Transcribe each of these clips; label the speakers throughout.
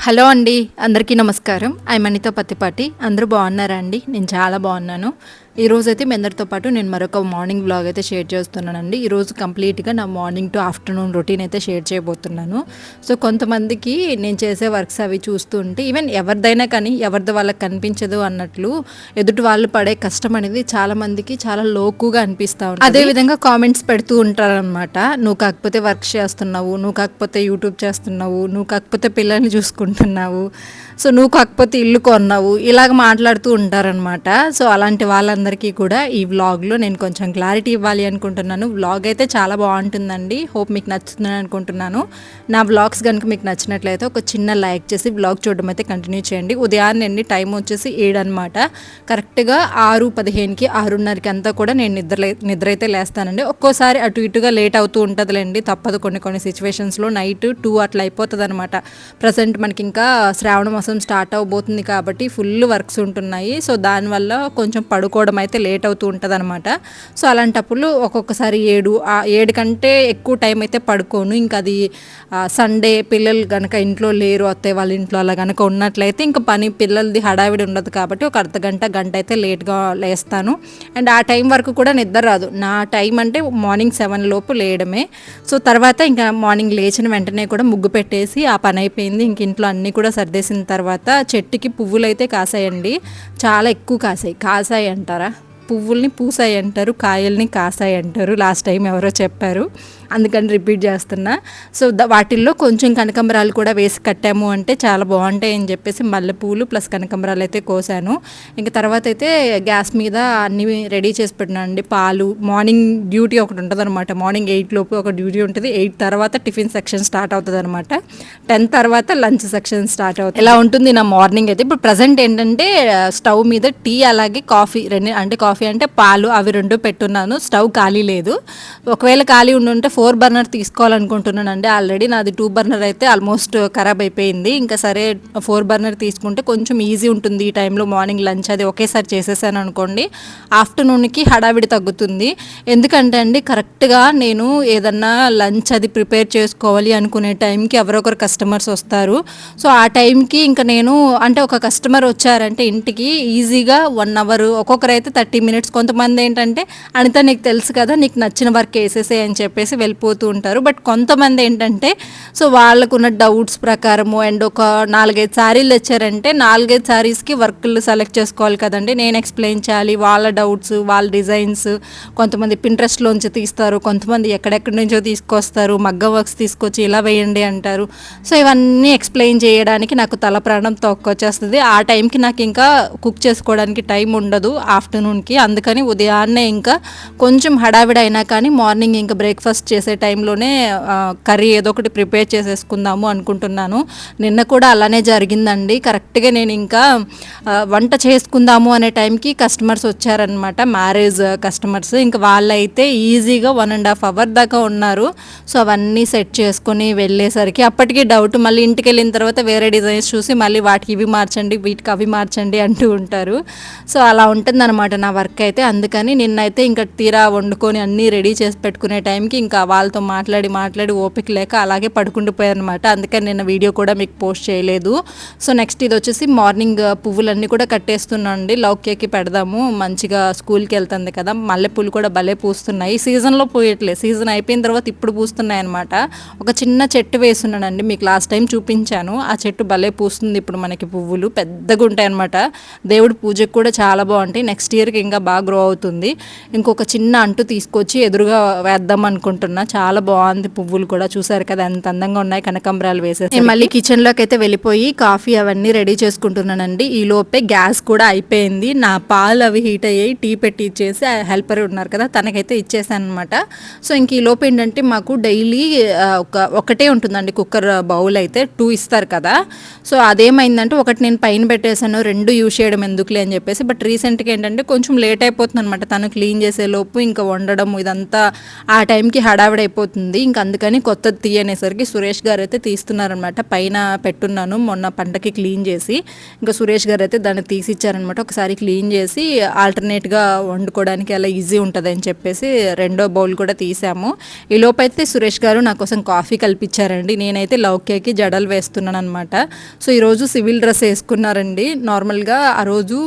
Speaker 1: Hello అండి అందరికీ నమస్కారం. ఐ మణితో పత్తిపాటి. అందరూ బాగున్నారా అండి? నేను చాలా బాగున్నాను. ఈరోజు అయితే మీ అందరితో పాటు నేను మరొక మార్నింగ్ బ్లాగ్ అయితే షేర్ చేస్తున్నానండి. ఈరోజు కంప్లీట్గా నా మార్నింగ్ టు ఆఫ్టర్నూన్ రొటీన్ అయితే షేర్ చేయబోతున్నాను. సో కొంతమందికి నేను చేసే వర్క్స్ అవి చూస్తుంటే ఈవెన్ ఎవరిదైనా కానీ ఎవరిది వాళ్ళకి కనిపించదు అన్నట్లు ఎదుటి వాళ్ళు పడే కష్టం అనేది చాలామందికి చాలా లోకుగా అనిపిస్తూ ఉంటుంది. అదే విధంగా కామెంట్స్ పెడుతూ ఉంటారనమాట నువ్వు కాకపోతే వర్క్ చేస్తున్నావు నువ్వు కాకపోతే యూట్యూబ్ చేస్తున్నావు నువ్వు కాకపోతే పిల్లల్ని చూసుకుంటున్నావు సో నువ్వు కాకపోతే ఇల్లు కొన్నావు ఇలాగ మాట్లాడుతూ ఉంటారనమాట సో అలాంటి వాళ్ళందరికీ కూడా ఈ వ్లాగ్లో నేను కొంచెం క్లారిటీ ఇవ్వాలి అనుకుంటున్నాను. వ్లాగ్ అయితే చాలా బాగుంటుందండి. హోప్ మీకు నచ్చుతుందని అనుకుంటున్నాను. నా వ్లాగ్స్ కనుక మీకు నచ్చినట్లయితే ఒక చిన్న లైక్ చేసి వ్లాగ్ చూడడం అయితే కంటిన్యూ చేయండి. ఉదయాన్నే టైం వచ్చేసి ఏడు అనమాట కరెక్ట్గా ఆరు పదిహేనుకి ఆరున్నరకి అంతా కూడా నేను నిద్ర నిద్ర అయితే లేస్తానండి. ఒక్కోసారి అటు ఇటుగా లేట్ అవుతూ ఉంటుందిలేండి. తప్పదు కొన్ని కొన్ని సిచ్యువేషన్స్లో నైట్ టూ అట్లా అయిపోతుంది అనమాట ప్రజెంట్ మనకి ఇంకా శ్రావణ మాసం స్టార్ట్ అవబోతుంది కాబట్టి ఫుల్ వర్క్స్ ఉంటున్నాయి. సో దానివల్ల కొంచెం పడుకోవడం అయితే లేట్ అవుతూ ఉంటుంది అనమాట సో అలాంటప్పుడు ఒక్కొక్కసారి ఏడు ఏడు కంటే ఎక్కువ టైం అయితే పడుకోను. ఇంకా అది సండే పిల్లలు కనుక ఇంట్లో లేరు అత్తయ్య వాళ్ళ ఇంట్లో అలా కనుక ఉన్నట్లయితే ఇంకా పని పిల్లలది హడావిడి ఉండదు కాబట్టి ఒక అర్ధ గంట గంట అయితే లేట్గా లేస్తాను. అండ్ ఆ టైం వరకు కూడా నిద్ర రాదు. నా టైం అంటే మార్నింగ్ సెవెన్ లోపు లేయడమే. సో తర్వాత ఇంకా మార్నింగ్ లేచిన వెంటనే కూడా ముగ్గు పెట్టేసి ఆ పని అయిపోయింది. ఇంక ఇంట్లో అన్నీ కూడా సర్దేసిన తర్వాత తర్వాత చెట్టుకి పువ్వులు అయితే కాసాయండి. చాలా ఎక్కువ కాసాయి. కాసాయి అంటారా? పువ్వుల్ని పూసాయి అంటారు కాయల్ని కాసాయి అంటారు. లాస్ట్ టైం ఎవరో చెప్పారు. అందుకని రిపీట్ చేస్తున్నా. సో వాటిల్లో కొంచెం కనకంబరాలు కూడా వేసి కట్టాము అంటే చాలా బాగుంటాయి అని చెప్పేసి మల్లెపూలు ప్లస్ కనకంబరాలు అయితే కోసాను. ఇంకా తర్వాత అయితే గ్యాస్ మీద అన్నీ రెడీ చేసి పెట్టినానండి పాలు మార్నింగ్ డ్యూటీ ఒకటి ఉంటుంది అనమాట మార్నింగ్ ఎయిట్ లోపు ఒక డ్యూటీ ఉంటుంది. ఎయిట్ తర్వాత టిఫిన్ సెక్షన్ స్టార్ట్ అవుతుంది అనమాట టెన్ తర్వాత లంచ్ సెక్షన్ స్టార్ట్ అవుతుంది. ఇలా ఉంటుంది నా మార్నింగ్ అయితే. ఇప్పుడు ప్రజెంట్ ఏంటంటే స్టవ్ మీద టీ అలాగే కాఫీ రెండు అంటే కాఫీ అంటే పాలు అవి రెండు పెట్టున్నాను. స్టవ్ ఖాళీ లేదు. ఒకవేళ ఖాళీ ఉండుంటే ఫోర్ బర్నర్ తీసుకోవాలనుకుంటున్నాను అండి ఆల్రెడీ నాది టూ బర్నర్ అయితే ఆల్మోస్ట్ ఖరాబ్ అయిపోయింది. ఇంకా సరే ఫోర్ బర్నర్ తీసుకుంటే కొంచెం ఈజీ ఉంటుంది ఈ టైంలో మార్నింగ్ లంచ్ అది ఒకేసారి చేసేసాను అనుకోండి. ఆఫ్టర్నూన్కి హడావిడి తగ్గుతుంది. ఎందుకంటే అండి కరెక్ట్గా నేను ఏదన్నా లంచ్ అది ప్రిపేర్ చేసుకోవాలి అనుకునే టైంకి ఎవరొకరు కస్టమర్స్ వస్తారు. సో ఆ టైంకి ఇంకా నేను అంటే ఒక కస్టమర్ వచ్చారంటే ఇంటికి ఈజీగా వన్ అవర్ ఒక్కొక్కరు అయితే థర్టీ మినిట్స్. కొంతమంది ఏంటంటే అనిత నీకు తెలుసు కదా నీకు నచ్చిన వర్క్ వేసేసే అని చెప్పేసి వెళ్ళిపోతూ ఉంటారు. బట్ కొంతమంది ఏంటంటే సో వాళ్ళకున్న డౌట్స్ ప్రకారము అండ్ ఒక నాలుగైదు శారీలు తెచ్చారంటే నాలుగైదు శారీస్కి వర్క్లు సెలెక్ట్ చేసుకోవాలి కదండి. నేను ఎక్స్ప్లెయిన్ చేయాలి వాళ్ళ డౌట్స్ వాళ్ళ డిజైన్స్. కొంతమంది పింట్రెస్ట్లోంచి తీస్తారు కొంతమంది ఎక్కడెక్కడి నుంచో తీసుకొస్తారు మగ్గ వర్క్స్ తీసుకొచ్చి ఇలా వేయండి అంటారు. సో ఇవన్నీ ఎక్స్ప్లెయిన్ చేయడానికి నాకు తల ప్రాణం తొక్కొచ్చేస్తుంది. ఆ టైంకి నాకు ఇంకా కుక్ చేసుకోవడానికి టైం ఉండదు ఆఫ్టర్నూన్కి. అందుకని ఉదయాన్నే ఇంకా కొంచెం హడావిడి అయినా కానీ మార్నింగ్ ఇంకా బ్రేక్ఫాస్ట్ చేసే టైంలోనే కర్రీ ఏదో ఒకటి ప్రిపేర్ చేసేసుకుందాము అనుకుంటున్నాను. నిన్న కూడా అలానే జరిగిందండి. కరెక్ట్గా నేను ఇంకా వంట చేసుకుందాము అనే టైంకి కస్టమర్స్ వచ్చారనమాట మ్యారేజ్ కస్టమర్స్. ఇంకా వాళ్ళైతే ఈజీగా వన్ అండ్ హాఫ్ అవర్ దాకా ఉన్నారు. సో అవన్నీ సెట్ చేసుకొని వెళ్ళేసరికి అప్పటికి డౌట్ మళ్ళీ ఇంటికి వెళ్ళిన తర్వాత వేరే డిజైన్స్ చూసి మళ్ళీ వాటికి ఇవి మార్చండి వీటికి అవి మార్చండి అంటూ ఉంటారు. సో అలా ఉంటుందన్నమాట నా వర్క్ అయితే. అందుకని నిన్నైతే ఇంకా తీరా వండుకొని అన్నీ రెడీ చేసి పెట్టుకునే టైంకి ఇంకా వాళ్ళతో మాట్లాడి మాట్లాడి ఓపిక లేక అలాగే పడుకుండిపోయారనమాట అందుకని నిన్న వీడియో కూడా మీకు పోస్ట్ చేయలేదు. సో నెక్స్ట్ ఇది వచ్చేసి మార్నింగ్ పువ్వులన్నీ కూడా కట్టేస్తున్నాను అండి. లౌక్యకి పెడదాము. మంచిగా స్కూల్కి వెళ్తుంది కదా. మల్లెపూలు కూడా భలే పూస్తున్నాయి. సీజన్లో పోయట్లేదు సీజన్ అయిపోయిన తర్వాత ఇప్పుడు పూస్తున్నాయి అనమాట ఒక చిన్న చెట్టు వేస్తున్నానండి. మీకు లాస్ట్ టైం చూపించాను. ఆ చెట్టు భలే పూస్తుంది ఇప్పుడు మనకి పువ్వులు. పెద్దగా ఉంటాయి అనమాట దేవుడి పూజకు కూడా చాలా బాగుంటాయి. నెక్స్ట్ ఇయర్కి ఇంకా బాగా గ్రో అవుతుంది. ఇంకొక చిన్న అంటు తీసుకొచ్చి ఎదురుగా వేద్దాం అనుకుంటున్నాను. అనుకుంటున్నా చాలా బాగుంది పువ్వులు కూడా. చూసారు కదా ఎంత అందంగా ఉన్నాయి కనకంబరాలు వేసేసి. నేను మళ్ళీ కిచెన్లోకి అయితే వెళ్ళిపోయి కాఫీ అవన్నీ రెడీ చేసుకుంటున్నానండి. ఈ లోపే గ్యాస్ కూడా అయిపోయింది. నా పాలు అవి హీట్ అయ్యాయి. టీ పెట్టి ఇచ్చేసి హెల్పర్ ఉన్నారు కదా తనకైతే ఇచ్చేసాను అనమాట సో ఇంక ఈ లోపు ఏంటంటే మాకు డైలీ ఒక ఒకటే ఉంటుందండి కుక్కర్ బౌల్ అయితే టూ ఇస్తారు కదా. సో అదేమైందంటే ఒకటి నేను పైన పెట్టేశాను రెండు యూజ్ చేయడం ఎందుకులే అని చెప్పేసి. బట్ రీసెంట్గా ఏంటంటే కొంచెం లేట్ అయిపోతుంది అనమాట తను క్లీన్ చేసే లోపు ఇంకా వండడం ఇదంతా ఆ టైంకి హడా హడావిడైపోతుంది. అయిపోతుంది ఇంక అందుకని కొత్తది తీయనేసరికి సురేష్ గారు అయితే తీస్తున్నారనమాట. పైన పెట్టున్నాను మొన్న పంటకి క్లీన్ చేసి. ఇంకా సురేష్ గారు అయితే దాన్ని తీసి ఇచ్చారనమాట ఒకసారి క్లీన్ చేసి ఆల్టర్నేట్గా వండుకోవడానికి అలా ఈజీ ఉంటుంది అని చెప్పేసి రెండో బౌల్ కూడా తీసాము. ఈ లోపైతే సురేష్ గారు నా కోసం కాఫీ కల్పించారండి నేనైతే లౌక్యకి జడలు వేస్తున్నాను అనమాట సో ఈరోజు సివిల్ డ్రెస్ వేసుకున్నారండి. నార్మల్గా ఆ రోజు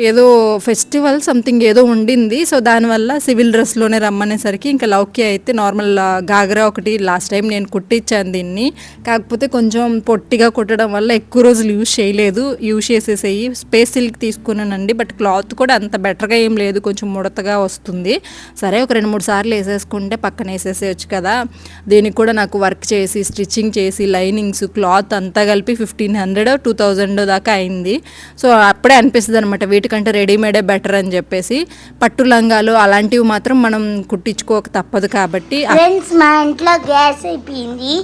Speaker 1: ఏదో ఫెస్టివల్ సంథింగ్ ఏదో ఉండింది. సో దానివల్ల సివిల్ డ్రెస్లోనే రమ్మనేసరికి ఇంకా లౌక్య అయితే నార్మల్ గాగరా ఒకటి లాస్ట్ టైం నేను కుట్టించాను దీన్ని. కాకపోతే కొంచెం పొట్టిగా కుట్టడం వల్ల ఎక్కువ రోజులు యూజ్ చేయలేదు. యూజ్ చేసేసేయి. స్పేస్ సిల్క్ తీసుకున్నానండి. బట్ క్లాత్ కూడా అంత బెటర్గా ఏం లేదు. కొంచెం ముడతగా వస్తుంది. సరే ఒక రెండు మూడు సార్లు వేసేసుకుంటే పక్కన వేసేసేయచ్చు కదా. దీనికి కూడా నాకు వర్క్ చేసి స్టిచ్చింగ్ చేసి లైనింగ్స్ క్లాత్ అంతా కలిపి ఫిఫ్టీన్ హండ్రెడ్ టూ థౌజండ్ దాకా అయింది. సో అప్పుడే అనిపిస్తుంది అనమాట వీటికంటే రెడీమేడే బెటర్ అని చెప్పేసి పట్టు లంగాలు అలాంటివి మాత్రం మనం కుట్టించుకోక తప్పదు కాబట్టి
Speaker 2: ఫ్రెండ్స్ మా ఇంట్లో గ్యాస్ అయిపోయింది.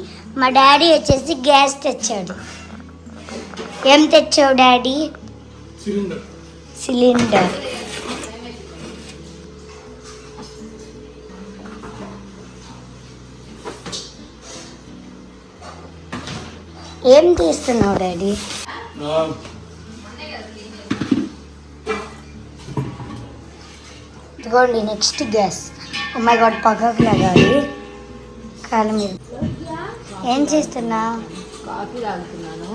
Speaker 2: మా డాడీ వచ్చేసి గ్యాస్ తెచ్చాడు. ఏం తెచ్చావు డాడీ? సిలిండర్. ఏం తీస్తున్నావు డాడీ? ఇదిగోండి నెక్స్ట్ గ్యాస్ అమ్మాయి గాడ్ పక్కకు లాగాలి. కాలు మీద. ఏం చేస్తున్నా?
Speaker 1: కాఫీ తాగుతున్నాను.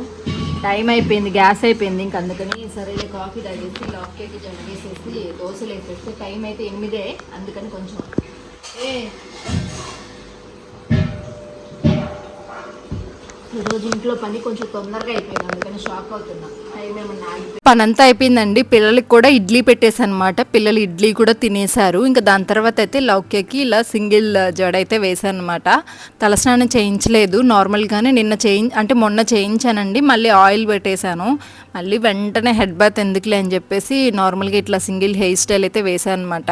Speaker 1: టైం అయిపోయింది గ్యాస్ అయిపోయింది ఇంక అందుకని సరే కాఫీ తాగేసి కేజర్ చేసేసి దోశలు వేసేస్తే టైం అయితే ఎనిమిదే అందుకని కొంచెం. ఏ ఈరోజు ఇంట్లో పని కొంచెం తొందరగా అయిపోయింది. అందుకని షాక్ అవుతున్నా. పనంతా పని అంతా అయిపోయిందండి. పిల్లలకి కూడా ఇడ్లీ పెట్టేశాను అనమాట పిల్లలు ఇడ్లీ కూడా తినేశారు. ఇంకా దాని తర్వాత అయితే లౌక్యకి ఇలా సింగిల్ జడ అయితే వేసాను అనమాట తలస్నానం చేయించలేదు. నార్మల్గానే నిన్న చేయి అంటే మొన్న చేయించానండి. మళ్ళీ ఆయిల్ పెట్టేశాను. మళ్ళీ వెంటనే హెడ్ బాత్ ఎందుకులే అని చెప్పేసి నార్మల్గా ఇట్లా సింగిల్ హెయిర్ స్టైల్ అయితే వేశాను అనమాట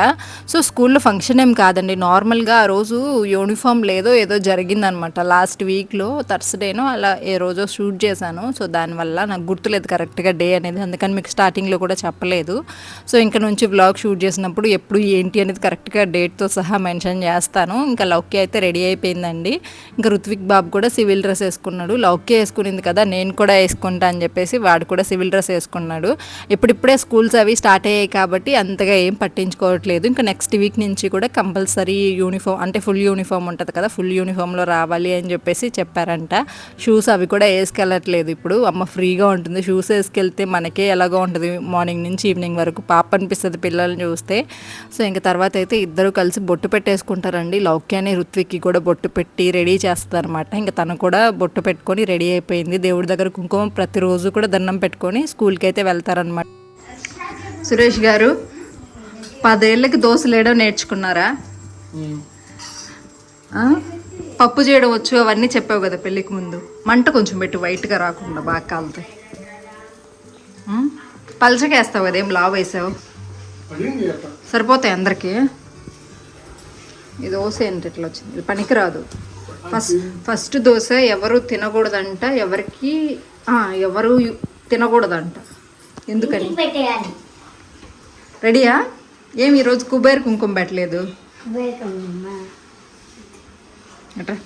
Speaker 1: సో స్కూల్లో ఫంక్షన్ ఏం కాదండి. నార్మల్గా ఆ రోజు యూనిఫామ్ లేదో ఏదో జరిగిందనమాట లాస్ట్ వీక్లో థర్స్డేనో అలా ఏ రోజో షూట్ చేశాను. సో దానివల్ల నాకు గుర్తులేదు కరెక్ట్గా డే అనేది. అందుకని మీకు స్టార్టింగ్లో కూడా చెప్పలేదు. సో ఇంకా నుంచి వ్లాగ్ షూట్ చేసినప్పుడు ఎప్పుడు ఏంటి అనేది కరెక్ట్గా డేట్తో సహా మెన్షన్ చేస్తాను. ఇంకా లౌక్య అయితే రెడీ అయిపోయిందండి. ఇంకా రుత్విక్ బాబు కూడా సివిల్ డ్రెస్ వేసుకున్నాడు. లౌక్య వేసుకునింది కదా నేను కూడా వేసుకుంటా అని చెప్పేసి వాడు కూడా సివిల్ డ్రెస్ వేసుకున్నాడు. ఇప్పుడిప్పుడే స్కూల్స్ అవి స్టార్ట్ అయ్యాయి కాబట్టి అంతగా ఏం పట్టించుకోవట్లేదు. ఇంకా నెక్స్ట్ వీక్ నుంచి కూడా కంపల్సరీ యూనిఫామ్ అంటే ఫుల్ యూనిఫామ్ ఉంటుంది కదా ఫుల్ యూనిఫామ్లో రావాలి అని చెప్పేసి చెప్పారంట. షూస్ అవి కూడా వేసుకెళ్ళట్లేదు ఇప్పుడు. అమ్మ ఫ్రీగా ఉంటుంది. షూస్ వేసుకెళ్తే మనకే ఎలాగో ఉంటుంది. మార్నింగ్ నుంచి ఈవినింగ్ వరకు పాప అనిపిస్తుంది పిల్లల్ని చూస్తే. సో ఇంకా తర్వాత అయితే ఇద్దరు కలిసి బొట్టు పెట్టేసుకుంటారండి. లౌక్యాన్ని ఋత్విక్కి కూడా బొట్టు పెట్టి రెడీ చేస్తారనమాట ఇంకా తను కూడా బొట్టు పెట్టుకొని రెడీ అయిపోయింది. దేవుడి దగ్గర కుంకుమ ప్రతిరోజు కూడా దండం పెట్టుకొని స్కూల్కి అయితే వెళ్తారనమాట సురేష్ గారు పదేళ్ళకి దోశలు వేయడం నేర్చుకున్నారా పప్పు చేయడం వచ్చు అవన్నీ చెప్పావు కదా పెళ్ళికి ముందు. మంట కొంచెం పెట్టి వైట్గా రాకుండా బాగా కాలుతాయి పలచకేస్తావు కదా ఏం లావు వేసావు? సరిపోతాయి అందరికీ? ఈ దోశ ఏంటి ఇట్లా వచ్చింది? ఇది పనికిరాదు. ఫస్ట్ ఫస్ట్ దోశ ఎవరు తినకూడదంట ఎవరికి ఎవరు తినకూడదంట. ఎందుకని? రెడీయా? ఏమి ఈరోజు కుబేర్ కుంకుమ పెట్టలేదు. అట్రా.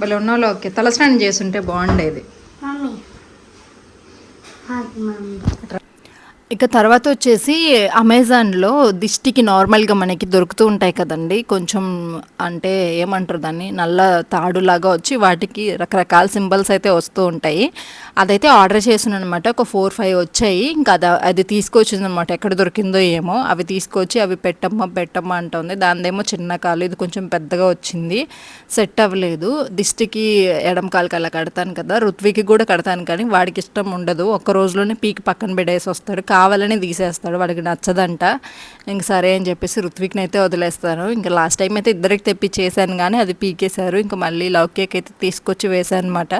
Speaker 1: భలే ఉన్నోళ్ళు ఓకే. తలస్నానం చేస్తుంటే బాగుండేది.
Speaker 2: మమ్మీ.
Speaker 1: ఇక తర్వాత వచ్చేసి అమెజాన్లో దిష్టికి నార్మల్గా మనకి దొరుకుతూ ఉంటాయి కదండి. కొంచెం అంటే ఏమంటారు దాన్ని? నల్ల తాడులాగా వచ్చి వాటికి రకరకాల సింబల్స్ అయితే వస్తూ ఉంటాయి. అదైతే ఆర్డర్ చేసాను అనమాట ఒక ఫోర్ ఫైవ్ వచ్చాయి. ఇంకా అది అది తీసుకొచ్చింది అనమాట ఎక్కడ దొరికిందో ఏమో. అవి తీసుకొచ్చి అవి పెట్టమ్మా పెట్టమ్మ అంటుంది దానిదేమో చిన్న కాలు. ఇది కొంచెం పెద్దగా వచ్చింది. సెట్ అవ్వలేదు. దిష్టికి ఎడం కాలుకి అలా కడతాను కదా. ఋత్వికి కూడా కడతాను కానీ వాడికి ఇష్టం ఉండదు. ఒక్క రోజులోనే పీకి పక్కన పెడేసి వస్తాడు. కావాలని తీసేస్తాడు వాడికి నచ్చదంట. ఇంక సరే అని చెప్పేసి రుత్విక్ని అయితే వదిలేస్తాను ఇంకా లాస్ట్ టైం అయితే ఇద్దరికి తెప్పి చేశాను కానీ అది పీకేశారు. ఇంకా మళ్ళీ లవ్ కేక్ అయితే తీసుకొచ్చి వేసాను అనమాట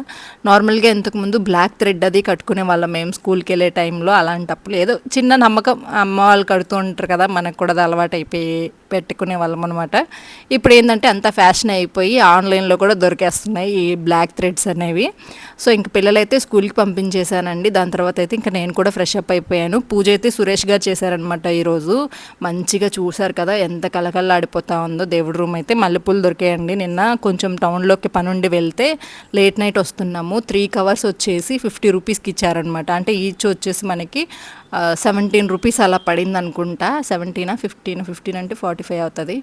Speaker 1: నార్మల్గా ఇంతకుముందు బ్లాక్ థ్రెడ్ అది కట్టుకునే వాళ్ళం మేము స్కూల్కి వెళ్ళే టైంలో అలాంటప్పుడు ఏదో చిన్న నమ్మకం అమ్మ వాళ్ళు కడుతూ ఉంటారు కదా మనకు కూడా అది అలవాటు అయిపోయి పెట్టుకునే వాళ్ళం అనమాట ఇప్పుడు ఏంటంటే అంత ఫ్యాషన్ అయిపోయి ఆన్లైన్లో కూడా దొరికేస్తున్నాయి ఈ బ్లాక్ థ్రెడ్స్ అనేవి. సో ఇంక పిల్లలైతే స్కూల్కి పంపించేశానండి. దాని తర్వాత అయితే ఇంకా నేను కూడా ఫ్రెష్ అప్ అయిపోయాను. పూజ అయితే సురేష్ గారు చేశారనమాట ఈరోజు. మంచిగా చూశారు కదా ఎంత కలకల్లాడిపోతా ఉందో దేవుడి రూమ్ అయితే. మల్లెపూలు దొరికాయండి నిన్న. కొంచెం టౌన్లోకి పని ఉండి వెళ్తే లేట్ నైట్ వస్తున్నాము. త్రీ కవర్స్ వచ్చేసి ఫిఫ్టీ రూపీస్కి ఇచ్చారనమాట అంటే ఈచ్ వచ్చేసి మనకి సెవెంటీన్ రూపీస్ అలా పడింది అనుకుంటా సెవెంటీనా ఫిఫ్టీన్ ఫిఫ్టీన్ అంటే ఫార్టీ ఫైవ్ అవుతుంది.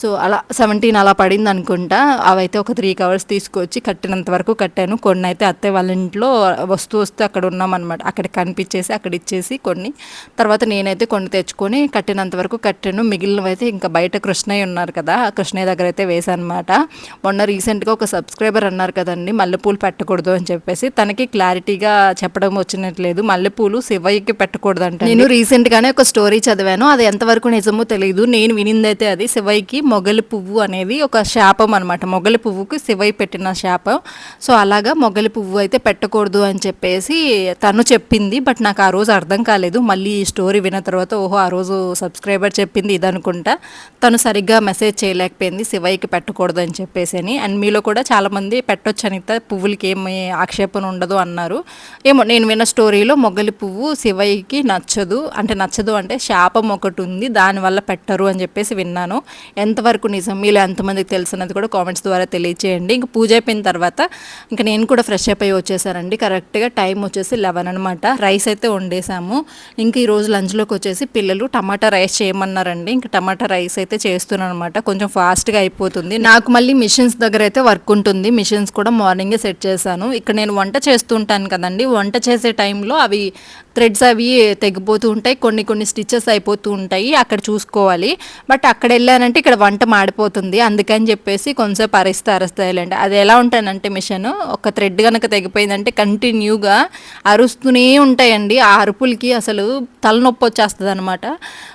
Speaker 1: సో అలా సెవెంటీన్ అలా పడింది అనుకుంటా అవైతే ఒక త్రీ కవర్స్ తీసుకొచ్చి కట్టినంత వరకు కట్టాను. కొన్ని అయితే అత్తయ్య వాళ్ళ ఇంట్లో వస్తూ వస్తూ అక్కడ ఉన్నామన్నమాట. అక్కడ కనిపించేసి అక్కడ ఇచ్చేసి కొన్ని. తర్వాత నేనైతే కొన్ని తెచ్చుకొని కట్టినంత వరకు కట్టాను. మిగిలినవి అయితే ఇంకా బయట కృష్ణయ్య ఉన్నారు కదా ఆ కృష్ణయ్య దగ్గర అయితే వేసాను అనమాట మొన్న రీసెంట్గా ఒక సబ్స్క్రైబర్ అన్నారు కదండి మల్లెపూలు పెట్టకూడదు అని చెప్పేసి. తనకి క్లారిటీగా చెప్పడం వచ్చినట్లేదు. మల్లెపూలు శివయ్యకి పెట్టకూడదు అంటే నేను రీసెంట్గానే ఒక స్టోరీ చదివాను. అది ఎంతవరకు నిజమో తెలియదు నేను వినిందైతే అది శివయ్యకి మొగలి పువ్వు అనేది ఒక శాపం అనమాట మొగలి పువ్వుకి శివయ్య పెట్టిన శాపం. సో అలాగా మొగలి పువ్వు అయితే పెట్టకూడదు అని చెప్పేసి తను చెప్పింది. బట్ నాకు ఆ రోజు అర్థం కాలేదు. మళ్ళీ ఈ స్టోరీ విన్న తర్వాత ఓహో ఆ రోజు సబ్స్క్రైబర్ చెప్పింది ఇదనుకుంటా. తను సరిగ్గా మెసేజ్ చేయలేకపోయింది శివయ్యకి పెట్టకూడదు అని చెప్పేసి అని. అండ్ మీలో కూడా చాలామంది పెట్టొచ్చు అనిత పువ్వులకి ఏమి ఆక్షేపణ ఉండదు అన్నారు. ఏమో నేను విన్న స్టోరీలో మొగలి పువ్వు శివయ్యకి నచ్చదు. అంటే నచ్చదు అంటే శాపం ఒకటి ఉంది దానివల్ల పెట్టరు అని చెప్పేసి విన్నాను. ఎంతవరకు నిజం? మీలో ఎంతమందికి తెలిసినది కూడా కామెంట్స్ ద్వారా తెలియచేయండి. ఇంక పూజ అయిపోయిన తర్వాత ఇంకా నేను కూడా ఫ్రెష్ అప్ అయ్యి వచ్చేసానండి. కరెక్ట్గా టైం వచ్చేసి లెవెన్ అనమాట రైస్ అయితే వండేసాము. ఇంకా ఈరోజు లంచ్లోకి వచ్చేసి పిల్లలు టమాటా రైస్ చేయమన్నారండి. ఇంకా టమాటా రైస్ అయితే చేస్తున్నాను అనమాట కొంచెం ఫాస్ట్గా అయిపోతుంది. నాకు మళ్ళీ మిషన్స్ దగ్గర అయితే వర్క్ ఉంటుంది. మిషన్స్ కూడా మార్నింగే సెట్ చేశాను. ఇక్కడ నేను వంట చేస్తుంటాను కదండి. వంట చేసే టైంలో అవి థ్రెడ్స్ అవి తెగిపోతూ ఉంటాయి కొన్ని కొన్ని స్టిచెస్ అయిపోతూ ఉంటాయి అక్కడ చూసుకోవాలి. బట్ అక్కడ వెళ్ళానంటే ఇక్కడ వంట మాడిపోతుంది అందుకని చెప్పేసి కొంచెం అరిస్తే అరుస్తాయిలేండి. అది ఎలా ఉంటానంటే మిషన్ ఒక థ్రెడ్ కనుక తెగిపోయిందంటే కంటిన్యూగా అరుస్తూనే ఉంటాయండి. ఆ అరుపులకి అసలు తలనొప్పి వచ్చేస్తుంది అనమాట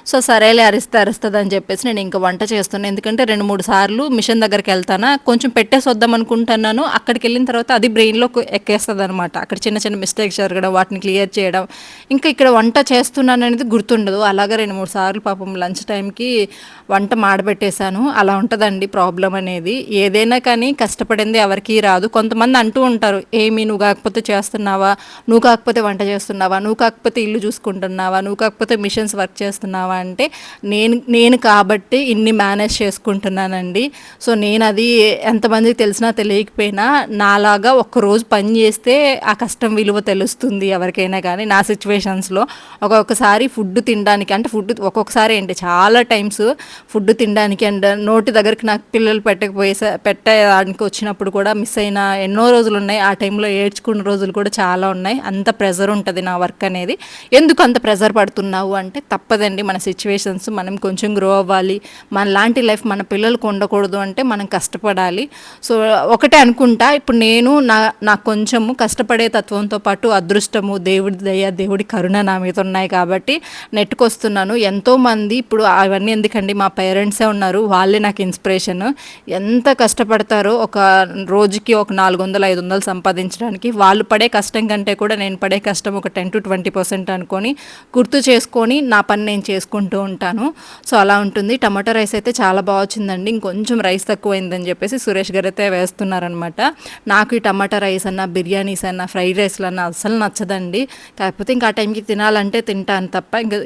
Speaker 1: సో సరేలే అరిస్తే అరుస్తుంది అని చెప్పేసి నేను ఇంకా వంట చేస్తున్నాను ఎందుకంటే రెండు మూడు సార్లు మిషన్ దగ్గరికి వెళ్తానా కొంచెం పెట్టేసి వద్దాం అనుకుంటున్నాను. అక్కడికి వెళ్ళిన తర్వాత అది బ్రెయిన్లో ఎక్కేస్తుంది అనమాట అక్కడ చిన్న చిన్న మిస్టేక్స్ జరగడం వాటిని క్లియర్ చేయడం ఇంకా ఇక్కడ వంట చేస్తున్నాను అనేది గుర్తుండదు. అలాగే రెండు మూడు సార్లు పాపం లంచ్ టైంకి వంట మాడబెట్టేశాను. అలా ఉంటుందండి ప్రాబ్లం అనేది. ఏదైనా కానీ కష్టపడింది ఎవరికీ రాదు. కొంతమంది అంటూ ఉంటారు ఏమి నువ్వు కాకపోతే చేస్తున్నావా? నువ్వు కాకపోతే వంట చేస్తున్నావా? నువ్వు కాకపోతే ఇల్లు చూసుకుంటున్నావా? నువ్వు కాకపోతే మిషన్స్ వర్క్ చేస్తున్నావా? అంటే నేను నేను కాబట్టి ఇన్ని మేనేజ్ చేసుకుంటున్నానండి. సో నేను అది ఎంతమందికి తెలిసినా తెలియకపోయినా నాలాగా ఒక్కరోజు పని చేస్తే ఆ కష్టం విలువ తెలుస్తుంది ఎవరికైనా కానీ. నా సిచ్యువేషన్స్లో ఒక్కొక్కసారి ఫుడ్ తినడానికి అంటే ఫుడ్ ఒక్కొక్కసారి ఏంటి చాలా టైమ్స్ ఫుడ్ తినడానికి అండ్ నోటి దగ్గరికి నాకు పిల్లలు పెట్టకపోయే పెట్టడానికి వచ్చినప్పుడు కూడా మిస్ అయిన ఎన్నో రోజులు ఉన్నాయి. ఆ టైంలో ఏడ్చుకున్న రోజులు కూడా చాలా ఉన్నాయి. అంత ప్రెజర్ ఉంటుంది నా వర్క్ అనేది. ఎందుకు అంత ప్రెజర్ పడుతున్నావు అంటే తప్పదండి మన సిచ్యువేషన్స్. మనం కొంచెం గ్రో అవ్వాలి. మన లాంటి లైఫ్ మన పిల్లలకు ఉండకూడదు అంటే మనం కష్టపడాలి. సో ఒకటే అనుకుంటా. ఇప్పుడు నేను నా నాకు కొంచెము కష్టపడే తత్వంతో పాటు అదృష్టము దేవుడి దయ దేవుడి కరుణ నా మీద ఉన్నాయి కాబట్టి నెట్టుకొస్తున్నాను. ఎంతోమంది ఇప్పుడు అవన్నీ ఎందుకండి? మా పేరెంట్సే ఉన్నారు. వాళ్ళే నాకు ఇన్స్పిరేషన్. ఎంత కష్టపడతారో ఒక రోజుకి ఒక నాలుగు వందలు ఐదు వందలు సంపాదించడానికి వాళ్ళు పడే కష్టం కంటే కూడా నేను పడే కష్టం ఒక టెన్ టు ట్వంటీ పర్సెంట్ అనుకొని గుర్తు చేసుకొని నా పని నేను చేసుకుంటూ ఉంటాను. సో అలా ఉంటుంది. టమాటా రైస్ అయితే చాలా బాగా వచ్చిందండి. ఇంకొంచెం రైస్ తక్కువైందని చెప్పేసి సురేష్ గారు అయితే వేస్తున్నారనమాట నాకు ఈ టమాటా రైస్ అన్న బిర్యానీస్ అన్న ఫ్రైడ్ రైస్లు అన్న అస్సలు నచ్చదండి. కాకపోతే ఇంకా ఆ టైంకి తినాలంటే తింటాను తప్ప ఇంకా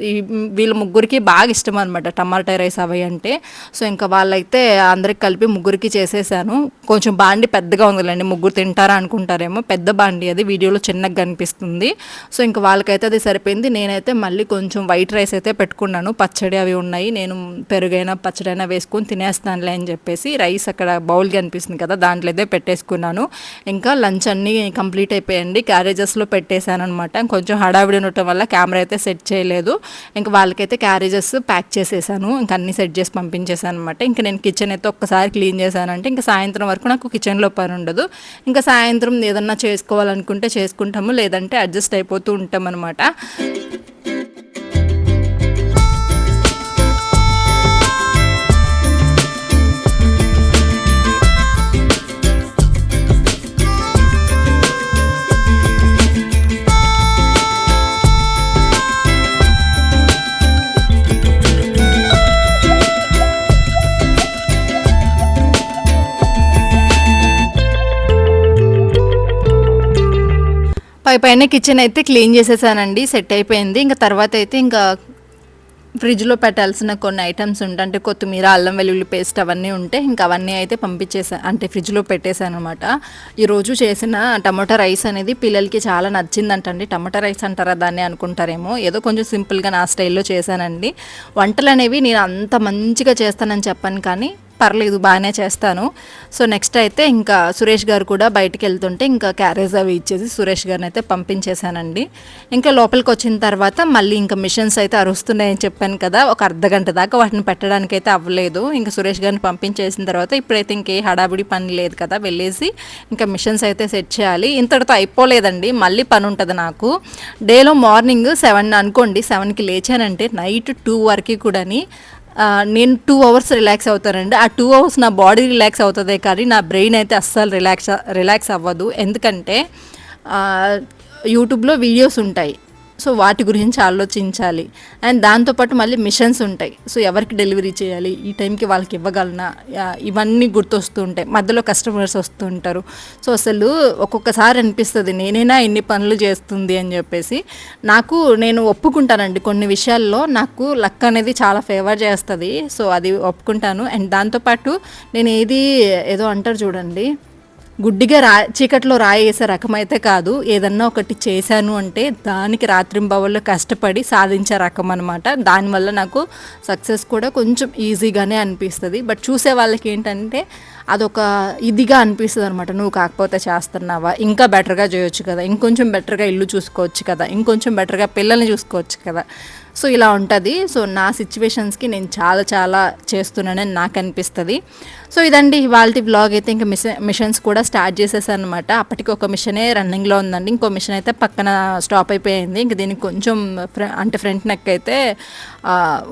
Speaker 1: వీళ్ళ ముగ్గురికి బాగా ఇష్టం అనమాట టమాటా రైస్ అవి అంటే. సో ఇంకా వాళ్ళైతే అందరికి కలిపి ముగ్గురికి చేసేసాను. కొంచెం బాండి పెద్దగా ఉందిలేండి ముగ్గురు తింటారా అనుకుంటారేమో పెద్ద బాండి అది వీడియోలో చిన్నగా కనిపిస్తుంది. సో ఇంకా వాళ్ళకైతే అది సరిపోయింది. నేనైతే మళ్ళీ కొంచెం వైట్ రైస్ అయితే పెట్టుకున్నాను. పచ్చడి అవి ఉన్నాయి నేను పెరుగైనా పచ్చడైనా వేసుకొని తినేస్తానులే అని చెప్పేసి రైస్ అక్కడ బౌల్ కనిపిస్తుంది కదా దాంట్లో అయితే పెట్టేసుకున్నాను. ఇంకా లంచ్ అన్నీ కంప్లీట్ అయిపోయండి క్యారేజెస్లో పెట్టేశాను అనమాట కొంచెం హడావిడి ఉండటం వల్ల కెమెరా అయితే సెట్ చేయలేదు. ఇంకా వాళ్ళకైతే క్యారేజెస్ ప్యాక్ చేసేసాను. ఇంకా అన్ని సెట్ చేసి పంపించేసాను అనమాట ఇంకా నేను కిచెన్ అయితే ఒక్కసారి క్లీన్ చేశానంటే ఇంకా సాయంత్రం వరకు నాకు కిచెన్లో పని ఉండదు. ఇంకా సాయంత్రం ఏదన్నా చేసుకోవాలనుకుంటే చేసుకుంటాము. లేదంటే అడ్జస్ట్ అయిపోతూ ఉంటాం అనమాట పైన కిచెన్ అయితే క్లీన్ చేసేసానండి సెట్ అయిపోయింది. ఇంకా తర్వాత అయితే ఇంకా ఫ్రిడ్జ్లో పెట్టాల్సిన కొన్ని ఐటమ్స్ ఉంటాయి అంటే కొత్తిమీర అల్లం వెల్లుల్లి పేస్ట్ అవన్నీ ఉంటే ఇంకా అవన్నీ అయితే పంపించేసా అంటే ఫ్రిడ్జ్లో పెట్టేశాను అనమాట ఈరోజు చేసిన టమాటా రైస్ అనేది పిల్లలకి చాలా నచ్చిందంటండి. టమాటా రైస్ అంటారా దాన్ని అనుకుంటారేమో. ఏదో కొంచెం సింపుల్గా నా స్టైల్లో చేశానండి. వంటలు అనేవి నేను అంత మంచిగా చేస్తానని చెప్పాను కానీ పర్లేదు బాగానే చేస్తాను. సో నెక్స్ట్ అయితే ఇంకా సురేష్ గారు కూడా బయటకు వెళ్తుంటే ఇంకా క్యారేజ్ అవి ఇచ్చేసి సురేష్ గారిని అయితే పంపించేశానండి. ఇంకా లోపలికి వచ్చిన తర్వాత మళ్ళీ ఇంకా మిషన్స్ అయితే అరుస్తున్నాయని చెప్పాను కదా ఒక అర్ధ గంట దాకా వాటిని పెట్టడానికి అయితే అవ్వలేదు. ఇంకా సురేష్ గారిని పంపించేసిన తర్వాత ఇప్పుడైతే ఇంకే హడావిడి పని లేదు కదా వెళ్ళేసి ఇంకా మిషన్స్ అయితే సెట్ చేయాలి. ఇంతటితో అయిపోలేదండి మళ్ళీ పని ఉంటుంది నాకు. డేలో మార్నింగ్ సెవెన్ అనుకోండి సెవెన్కి లేచానంటే నైట్ టూ వరకు కూడాని నేను టూ అవర్స్ రిలాక్స్ అవుతానండి. ఆ టూ అవర్స్ నా బాడీ రిలాక్స్ అవుతుందే కానీ నా బ్రెయిన్ అయితే అస్సలు రిలాక్స్ రిలాక్స్ అవ్వదు. ఎందుకంటే యూట్యూబ్లో వీడియోస్ ఉంటాయి. సో వాటి గురించి ఆలోచించాలి. అండ్ దాంతోపాటు మళ్ళీ మిషన్స్ ఉంటాయి. సో ఎవరికి డెలివరీ చేయాలి ఈ టైంకి వాళ్ళకి ఇవ్వగలనా ఇవన్నీ గుర్తొస్తుంటాయి మధ్యలో కస్టమర్స్ వస్తుంటారు సో అసలు ఒక్కొక్కసారి అనిపిస్తుంది నేనైనా ఎన్ని పనులు చేస్తుంది అని చెప్పేసి. నాకు నేను ఒప్పుకుంటానండి. కొన్ని విషయాల్లో నాకు లక్ అనేది చాలా ఫేవర్ చేస్తుంది. సో అది ఒప్పుకుంటాను. అండ్ దాంతోపాటు నేను ఏది ఏదో అంటారు చూడండి. గుడ్డిగా రా చీకట్లో రాయి వేసే కాదు. ఏదన్నా ఒకటి చేశాను అంటే దానికి రాత్రింబవల్లో కష్టపడి సాధించే రకం అనమాట దానివల్ల నాకు సక్సెస్ కూడా కొంచెం ఈజీగానే అనిపిస్తుంది. బట్ చూసే వాళ్ళకి ఏంటంటే అదొక ఇదిగా అనిపిస్తుంది అనమాట నువ్వు కాకపోతే చేస్తున్నావా? ఇంకా బెటర్గా చేయొచ్చు కదా. ఇంకొంచెం బెటర్గా ఇల్లు చూసుకోవచ్చు కదా. ఇంకొంచెం బెటర్గా పిల్లల్ని చూసుకోవచ్చు కదా. సో ఇలా ఉంటుంది. సో నా సిచ్యువేషన్స్కి నేను చాలా చాలా చేస్తున్నానని నాకు అనిపిస్తుంది. సో ఇదండి ఇవాళ బ్లాగ్ అయితే ఇంకా మిషన్ మిషన్స్ కూడా స్టార్ట్ చేసేసాను అనమాట అప్పటికి ఒక మిషనే రన్నింగ్లో ఉందండి. ఇంకో మిషన్ అయితే పక్కన స్టాప్ అయిపోయింది. ఇంక దీనికి కొంచెం అంటే ఫ్రంట్ నెక్ అయితే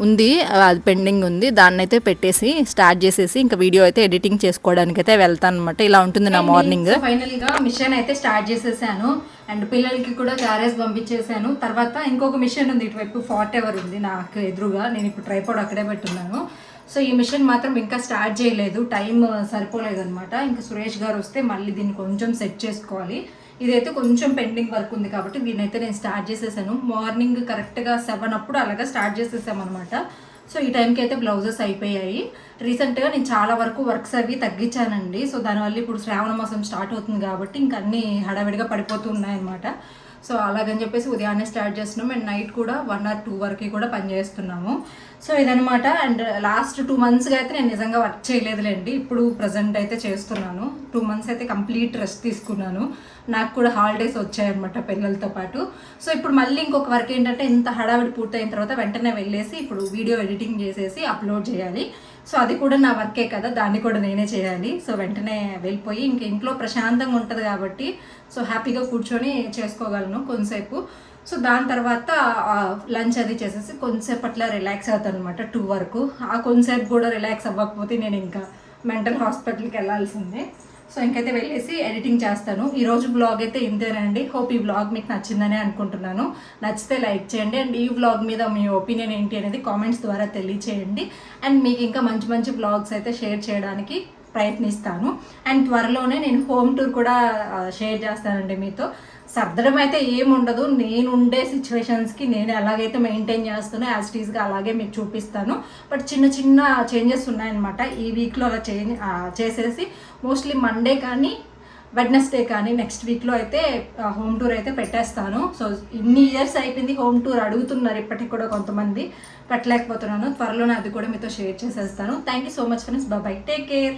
Speaker 1: ఉంది. అది పెండింగ్ ఉంది. దాన్ని అయితే పెట్టేసి స్టార్ట్ చేసేసి ఇంకా వీడియో అయితే ఎడిటింగ్ చేసుకోవడానికి అయితే వెళ్తాను అనమాట ఇలా ఉంటుంది నా మార్నింగ్ ఫైనల్గా మిషన్ అయితే స్టార్ట్ చేసేసాను. అండ్ పిల్లలకి కూడా క్యారేజ్ పంపించేశాను. తర్వాత ఇంకొక మిషన్ ఉంది ఇటువైపు ఫార్ట్ ఎవర్ ఉంది నాకు ఎదురుగా. నేను ఇప్పుడు ట్రైపోడ్ అక్కడే పెట్టున్నాను. సో ఈ మిషన్ మాత్రం ఇంకా స్టార్ట్ చేయలేదు. టైం సరిపోలేదు అనమాట ఇంకా సురేష్ గారు వస్తే మళ్ళీ దీన్ని కొంచెం సెట్ చేసుకోవాలి. ఇదైతే కొంచెం పెండింగ్ వర్క్ ఉంది కాబట్టి దీనైతే నేను స్టార్ట్ చేసేసాను. మార్నింగ్ కరెక్ట్గా సెవెన్ అప్పుడు అలాగా స్టార్ట్ చేసేసామన్నమాట. సో ఈ టైంకి అయితే బ్లౌజెస్ అయిపోయాయి. రీసెంట్గా నేను చాలా వరకు వర్క్స్ అవి తగ్గించానండి. సో దానివల్ల ఇప్పుడు శ్రావణ మాసం స్టార్ట్ అవుతుంది కాబట్టి ఇంకా అన్నీ హడావిడిగా పడిపోతూ ఉన్నాయన్నమాట. సో అలాగని చెప్పేసి ఉదయాన్నే స్టార్ట్ చేస్తున్నాం. అండ్ నైట్ కూడా వన్ ఆర్ టూ వరకు కూడా పనిచేస్తున్నాము సో ఇదనమాట అండ్ లాస్ట్ టూ మంత్స్గా అయితే నేను నిజంగా వర్క్ చేయలేదులేండి. ఇప్పుడు ప్రజెంట్ అయితే చేస్తున్నాను. టూ మంత్స్ అయితే కంప్లీట్ రెస్ట్ తీసుకున్నాను. నాకు కూడా హాలిడేస్ వచ్చాయన్నమాట పిల్లలతో పాటు. సో ఇప్పుడు మళ్ళీ ఇంకొక వర్క్ ఏంటంటే ఇంత హడావిడి పూర్తయిన తర్వాత వెంటనే వెళ్ళేసి ఇప్పుడు వీడియో ఎడిటింగ్ చేసేసి అప్లోడ్ చేయాలి. సో అది కూడా నా వర్కే కదా దాన్ని కూడా నేనే చేయాలి. సో వెంటనే వెళ్ళిపోయి ఇంక ఇంట్లో ప్రశాంతంగా ఉంటుంది కాబట్టి సో హ్యాపీగా కూర్చొని చేసుకోగలను కొంతసేపు. సో దాని తర్వాత లంచ్ అది చేసేసి కొంతసేపు అట్లా రిలాక్స్ అవుతాను అనమాట టూ వరకు. ఆ కొంతసేపు కూడా రిలాక్స్ అవ్వకపోతే నేను ఇంకా మెంటల్ హాస్పిటల్కి వెళ్ళాల్సిందే. సో ఇంకైతే వెళ్ళేసి ఎడిటింగ్ చేస్తాను. ఈరోజు బ్లాగ్ అయితే ఇంతేనండి. హోప్ ఈ బ్లాగ్ మీకు నచ్చిందని అనుకుంటున్నాను. నచ్చితే లైక్ చేయండి. అండ్ ఈ బ్లాగ్ మీద మీ ఒపీనియన్ ఏంటి అనేది కామెంట్స్ ద్వారా తెలియచేయండి. అండ్ మీకు ఇంకా మంచి మంచి బ్లాగ్స్ అయితే షేర్ చేయడానికి ప్రయత్నిస్తాను. అండ్ త్వరలోనే నేను హోమ్ టూర్ కూడా షేర్ చేస్తానండి మీతో. సర్దడం అయితే ఏముండదు. నేను ఉండే సిచ్యువేషన్స్కి నేను ఎలాగైతే మెయింటైన్ చేస్తున్నా యాజ్ టీజ్గా అలాగే మీకు చూపిస్తాను. బట్ చిన్న చిన్న చేంజెస్ ఉన్నాయన్నమాట. ఈ వీక్లో అలా చేంజ్ చేసేసి మోస్ట్లీ మండే కానీ వెడ్నెస్డే కానీ నెక్స్ట్ వీక్లో అయితే హోమ్ టూర్ అయితే పెట్టేస్తాను. సో ఇన్ని ఇయర్స్ అయిపోయింది హోమ్ టూర్ అడుగుతున్నారు ఇప్పటికి కూడా కొంతమంది. పెట్టలేకపోతున్నాను. త్వరలోనే అది కూడా మీతో షేర్ చేసేస్తాను. Thank you so much friends bye bye take care